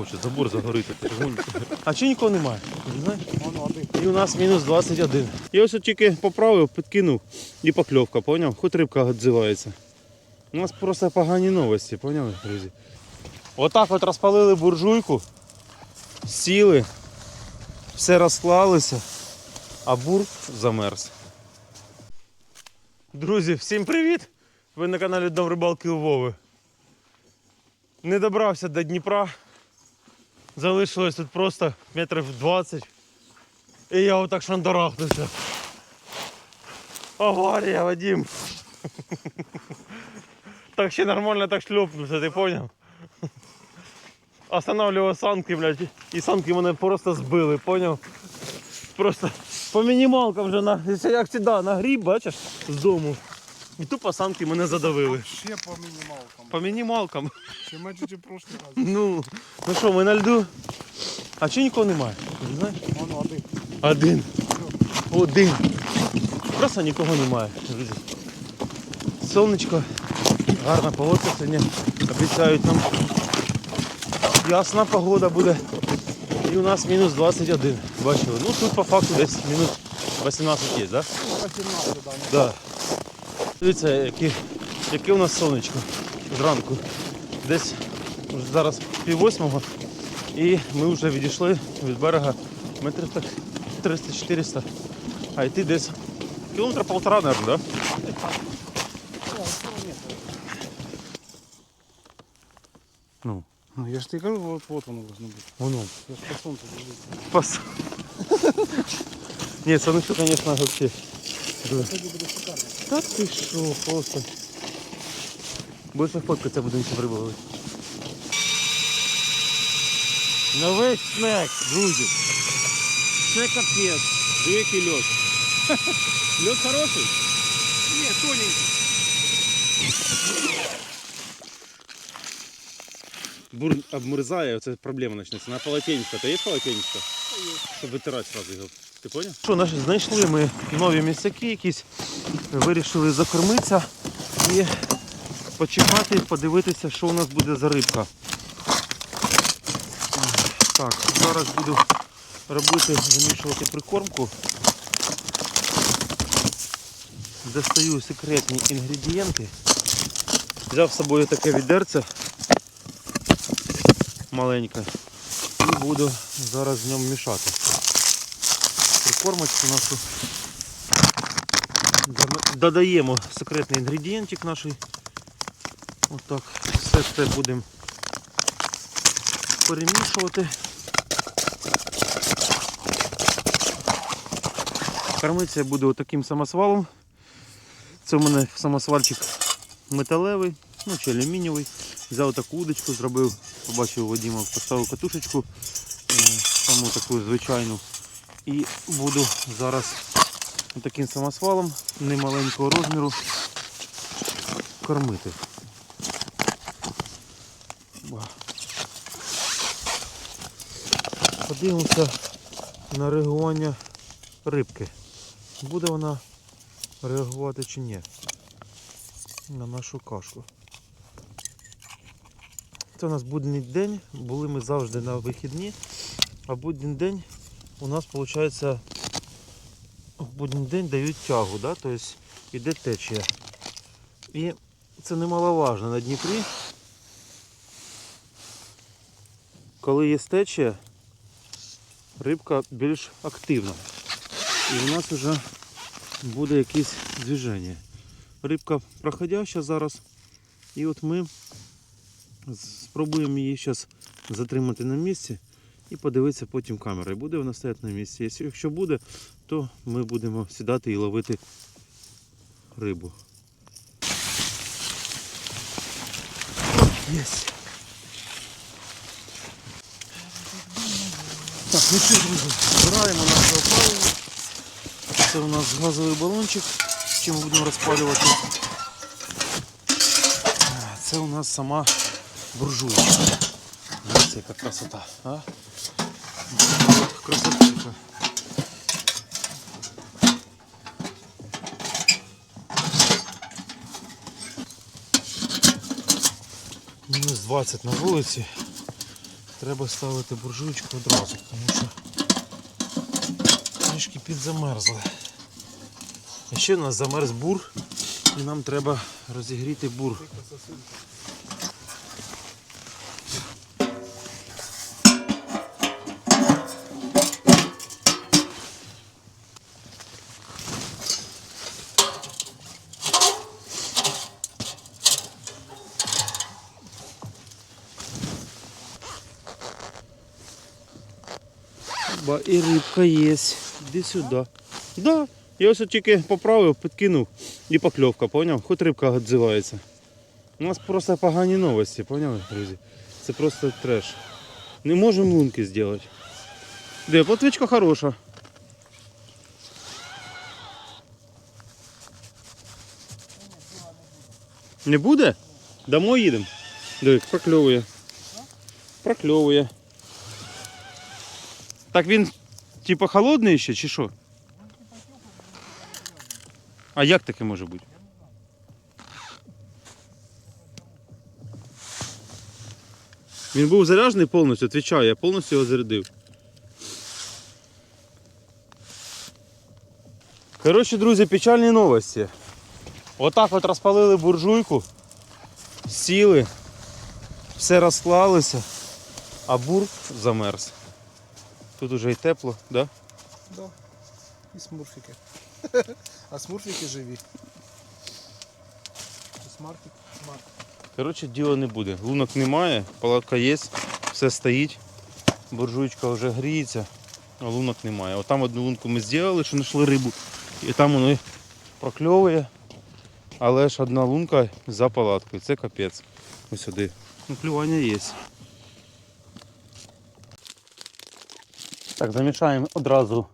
хоче, забор загорити. А чи нікого немає? Не. І у нас мінус 21. Я ось тільки поправив, підкинув і покльовка, поняв? Хоч рибка відзивається. У нас просто погані новості, поняли, друзі? Отак от розпалили буржуйку, сіли, все розклалося, а бур замерз. Друзі, всім привіт! Ви на каналі Дом рибалки у Вови. Не добрався до Дніпра. Залишилось тут просто метрів 20. І я отак шандарахнувся. Аварія, Вадим. Так ще нормально так шльопнувся, ти поняв? Останавливав санки, блядь, і санки мене просто збили, поняв? Просто по мінімалкам вже на, як завжди, на гріб, бачиш, з дому. І тупо санки мене задавили. Ще по мінімалкам. По мінімалкам. Ще менше, ніж прошлий раз. Ну, ну що, ми на льду. А чи нікого немає? Не. Воно один. Один. Один. Просто нікого немає, друзі. Сонечко, гарна погода сьогодні. Обіцяють нам. Ясна погода буде. І у нас мінус 21. Бачили? Ну тут по факту десь мінус 18 є, так? Да? 18, да. Да. Дивіться, яке, яке у нас сонечко зранку. Десь зараз пів восьмого. І ми вже відійшли від берега метрів так 300-400. А йти десь кілометра полтора, мабуть, да? Ну, Ну я ж тобі кажу, вот, вот воно должно бути. воно. Я ж по сонцю дивлюся. Пас. Ні, це ну звісно. Да. Сьогодні буде шикарно. Та ти що, просто. Будеш фоткатися, будемо ще прибувати. Новий снек, друзі. Це капець. Який льот. Льот хороший? Ні, тоненький. Бур обмерзає, це проблема почнеться. На полотенечко. Та є полотенечко? Щоб витирати сразу його. Ти поняв? Що, наші знайшли ми нові місцяки якісь, вирішили закормитися і почекати, подивитися, що у нас буде за рибка. Так, зараз буду робити, замішувати прикормку. Достаю секретні інгредієнти. Взяв з собою таке відерце маленьке буду зараз в ньому мішати. Прикормочку нашу. Додаємо секретний інгредієнтик наш. Отак. Все це будемо перемішувати. Кормитися я буду таким самосвалом. Це у мене самосвальчик металевий, ну чи алюмінієвий. Взяв таку удочку, зробив, побачив Вадима, поставив катушечку, е, саму таку звичайну. І буду зараз таким самосвалом немаленького розміру кормити. Подивимося на реагування рибки. Буде вона реагувати чи ні на нашу кашку. Це у нас будній день, були ми завжди на вихідні, а будній день у нас виходить в будній день дають тягу, да? тобто йде течія. І це немаловажно на Дніпрі. Коли є течія, рибка більш активна. І у нас вже буде якесь движення. Рибка проходяща зараз. І от ми спробуємо її зараз затримати на місці і подивитися потім камерою. Буде вона стояти на місці. Якщо- буде, то ми будемо сідати і ловити рибу. Єсть. Так, ну що, друзі, збираємо наше опалення. Це у нас газовий балончик, чим ми будемо розпалювати. Це у нас сама буржуйка. Дивіться, яка красота. А? От красотулька. Мінус 20 на вулиці. треба ставити буржуйку одразу, тому що трішки підзамерзли. А ще у нас замерз бур, і нам треба розігріти бур. Ба, і рибка є. Іди сюди. Да. Я ось тільки поправив, підкинув і покльовка, поняв? Хоч рибка відзивається. У нас просто погані новості, поняли, друзі? Це просто треш. Не можемо лунки зробити. Де, плотвичка хороша. Не буде? Домой їдемо? Диви, прокльовує. Прокльовує. Так він типа холодний ще чи що? А як таке може бути? Він був заряджений повністю, відповідаю, я повністю його зарядив. Коротше, друзі, печальні новості. Отак от розпалили буржуйку, сіли, все розклалося, а бур замерз. Тут уже і тепло, да? Да. І смурфики. А смурфики живі. Смартик, смарт. Коротше, діла не буде. Лунок немає, палатка є, все стоїть, буржуйка вже гріється, а лунок немає. Отам одну лунку ми зробили, що знайшли рибу, і там воно прокльовує. Але ж одна лунка за палаткою. Це капець. Ось сюди. Ну, клювання є. Так, замішаємо одразу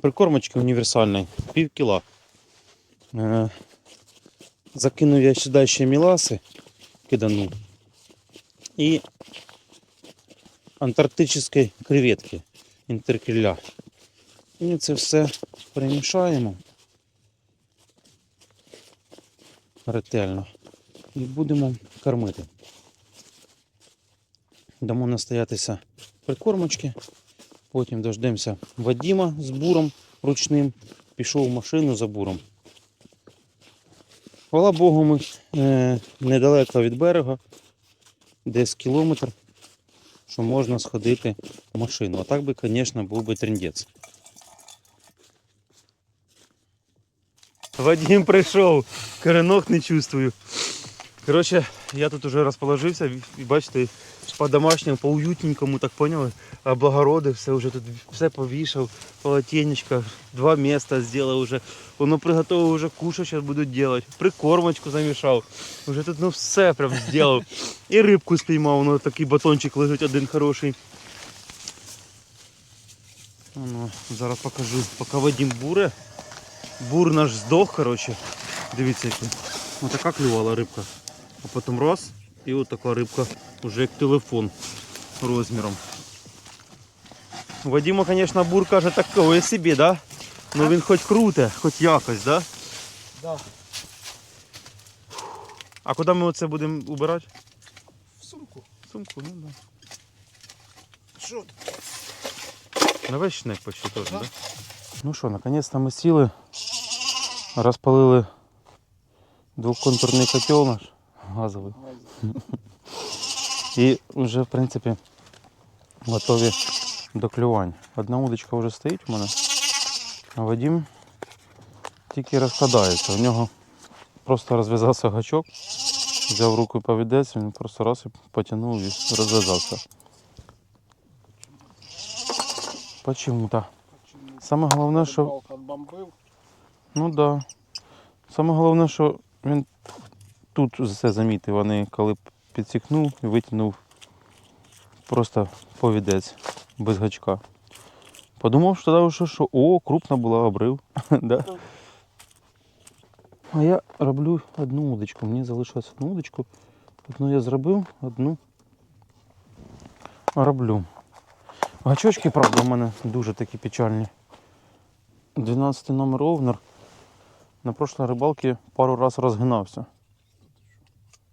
прикормочки універсальної, пів кіла. Е, Закинув я сюди ще міласи, кидану. І антарктичної креветки інтеркілля. І це все перемішаємо ретельно. І будемо кормити. Дамо настоятися прикормочки. Потім дождемося Вадіма з буром ручним. Пішов в машину за буром. Хвала Богу, ми е, недалеко від берега, десь кілометр, що можна сходити в машину. А так би, звісно, був би трендець. Вадим прийшов, коренок не чувствую. Коротше, я тут уже розположився і бачите, по-домашньому, по-уютненькому, так поняли, облагородив, все вже тут все повішав, полотенечко, два міста зробив уже. Воно приготовив вже кушать, зараз будуть робити. Прикормочку замішав. Уже тут ну все прям зробив. І рибку спіймав, воно такий батончик лежить один хороший. Ну, зараз покажу, поки Вадим буре. Бур наш здох, коротше. Дивіться, який. Ось така клювала рибка. А потім раз, і от така рибка, вже як телефон розміром. Вадима, звісно, бур каже такое собі, да? Ну він хоч круте, хоч якось, да? Да. А куди ми оце будемо убирати? В сумку. В Сумку, ну да. Що? На весь шнек почти теж, Да. Ну що, наконец-то ми сіли, розпалили двохконтурний котел наш газовий. І вже, в принципі, готові до клювань. Одна удочка вже стоїть у мене, а Вадим тільки розкладається. У нього просто розв'язався гачок, взяв руку повідець, він просто раз і потягнув і розв'язався. Почему-то. Саме головне, що Ну так. Да. Саме головне, що він тут все замітив, не коли підсікнув і витягнув просто повідець без гачка. Подумав, що тоді вже, що о, крупна була обрив. да. А я роблю одну удочку. Мені залишилось одну удочку. Одну я зробив, одну роблю. Гачочки, правда, в мене дуже такі печальні. 12 номер овнер. На прошлой рибалці пару раз розгинався.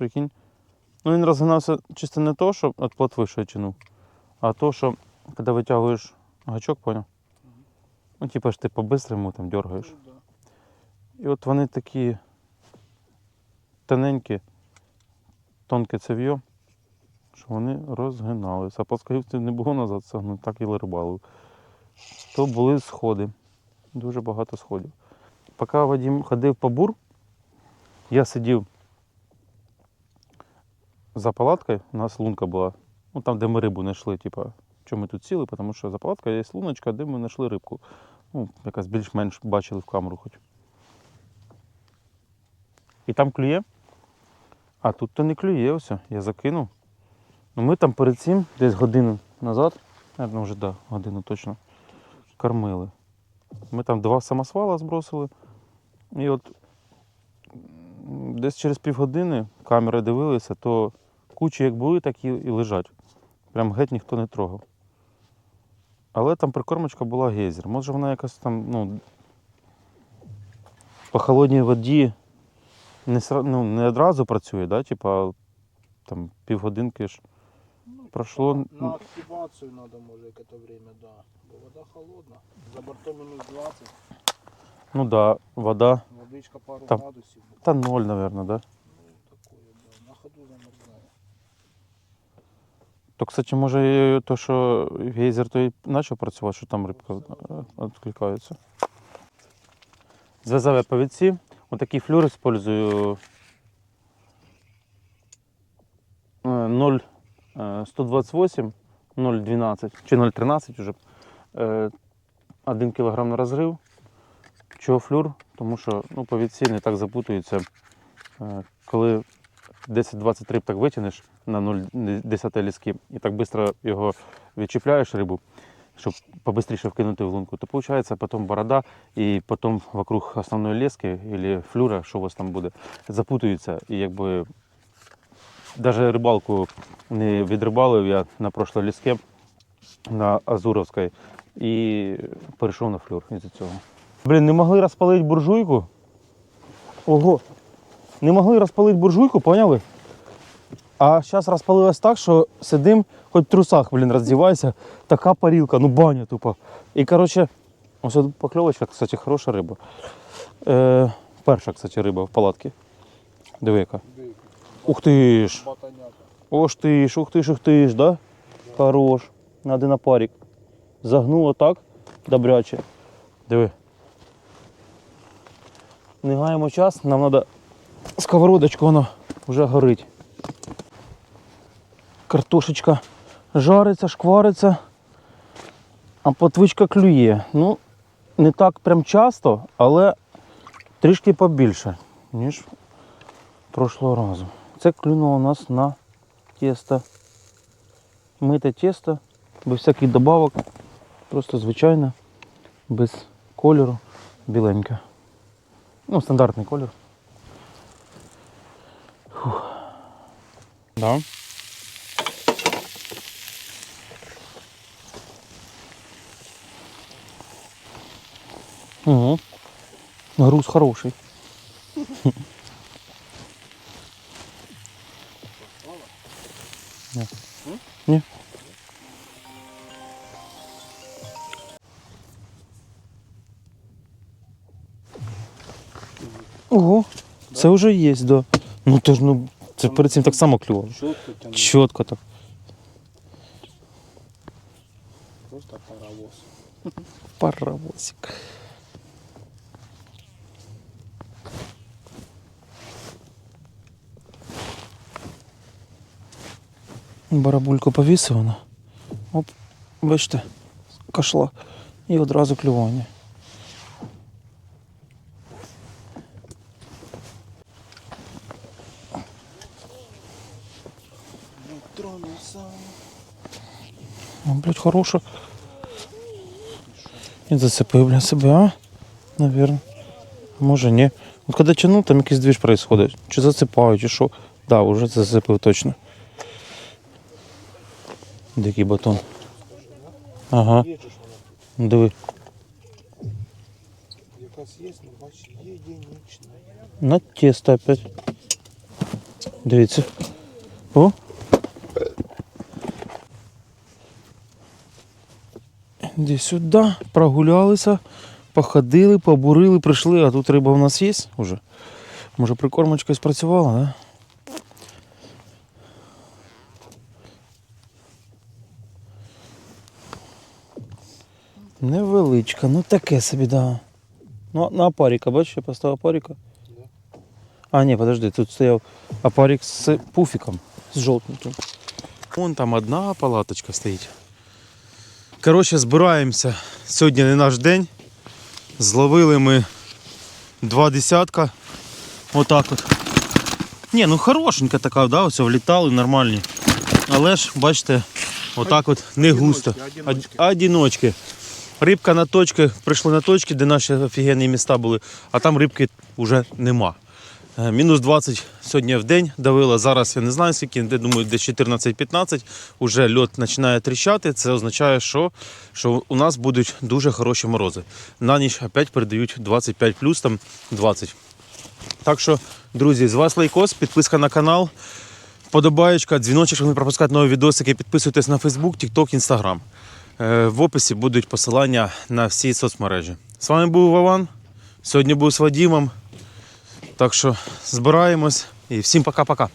Прикинь. Ну він розгинався чисто не то, що від плотви що я тянув, А то, що коли витягуєш гачок, поняв? Ну, типу ж ти по-бистрому там дергаєш. Ну. І от вони такі тоненькі, тонке цев'йо, що вони розгиналися. А плоскогівців не було назад сагнути, так і рибалив. То були сходи. Дуже багато сходів. Поки Вадим ходив по бур, я сидів за палаткою, у нас лунка була. Ну там, де ми рибу знайшли, типа, чому ми тут сіли, тому що за палаткою є луночка, де ми знайшли рибку. Ну, якась більш-менш бачили в камеру хоч. І там клює. А тут то не клює, ось. Я закинув. Ну ми там перед цим, десь годину назад, ну вже да, годину точно, кормили. Ми там два самосвала збросили. І от десь через півгодини камери дивилися, то кучі як були, так і, і лежать. Прям геть ніхто не трогав. Але там прикормочка була гейзер. Може вона якась там, ну, по холодній воді не, ну, не одразу працює, да? Типа там півгодинки ж Ну, пройшло. На, на активацию надо, може, яке-то время, да. Бо вода холодна. За бортом мінус 20, Ну да, вода. водичка пару Там- градусів. Та ноль, мабуть, да? Ну, такое, да. На ходу замерзає. То, кстати, може, і то, що гейзер той почав працювати, що там рибка е, відкликається. Зв'язав я повідці. Отакий флюр е, 0,128, 0,12 чи 0,13 вже. 1 кг на розрив. Чого флюр? Тому що ну, повідці не так запутуються. Е, Коли 10-20 риб так витягнеш на 0,10 ліски і так швидко його відчіпляєш рибу, щоб побыстріше вкинути в лунку, то виходить потім борода і потім вокруг основної лески або флюра, що у вас там буде, запутуються. І якби навіть рибалку не відрибалив я на прошлій ліске на Азуровській і перейшов на флюр із-за цього. Блін, не могли розпалити буржуйку. Ого. Не могли розпалити буржуйку, поняли? А зараз розпалилось так, що сидим, хоч в трусах, блін, роздівайся. Така парілка, ну баня тупо. І коротше, ось покльовочка, кстати, хороша риба. Е, перша, кстати, риба в палатці. Диви яка. Ух ти ж! Ох ти ж, ух ти ж, ух ти ж, да? Хорош. Надо на парік. Загнуло так, добряче. Диви. Не гаємо час, нам треба сковородочку, воно вже горить. Картошечка жариться, шквариться, а потвичка клює. Ну, не так прям часто, але трішки побільше, ніж прошлого разу. Це клюнуло у нас на тесто. Мите тесто, без всяких добавок. Просто звичайне, без кольору, біленьке. Ну, стандартний колір. Да. Угу. Груз хороший. Ні. Ого, це вже є, да. Ну то ж ну, це перед цим так само клювало. Чітко. Чітко так. Просто паровоз. Паровозик. Барабульку повісив вона. Оп, бачите, кашла. І одразу клювання. О, блядь, хороша. І зацепив, бля, себе, а? Наверно. Може ні. От коли тянув, там якийсь двіж происходить. Чи зацепаю, чи що. Да, вже зацепив точно. Дикий батон. Ага, вона. диви. Якась є, ну бач, єдинична. На тесто опять. Дивіться. О. Іди сюди, прогулялися, походили, побурили, прийшли, а тут риба у нас є вже. Може прикормочка спрацювала, да? Невеличка, ну таке собі, да. Ну, на апаріка, бачиш, я поставив апаріка. А, ні, подожди, тут стояв апарік з пуфіком, з жовтеньким. Вон там одна палаточка стоїть. Коротше, збираємося. Сьогодні не наш день. Зловили ми два десятка. Отак от. Ні, ну хорошенька така, да, ось влітали нормальні. Але ж, бачите, отак от не густо. Одиночки, Од- одиночки. Одиночки. Рибка на точки, прийшли на точки, де наші офігенні міста були, а там рибки вже нема. Е, Мінус 20 сьогодні в день давила. Зараз я не знаю скільки, де думаю, десь 14-15. Уже льот починає тріщати. Це означає, що, що у нас будуть дуже хороші морози. На ніч опять передають 25 плюс, там 20. Так що, друзі, з вас лайкос, підписка на канал, вподобаєчка, дзвіночок, щоб не пропускати нові відосики. Підписуйтесь на Facebook, TikTok, Instagram. Е, В описі будуть посилання на всі соцмережі. З вами був Вован. Сьогодні був з Вадімом. Так що збираємось і всім пока-пока.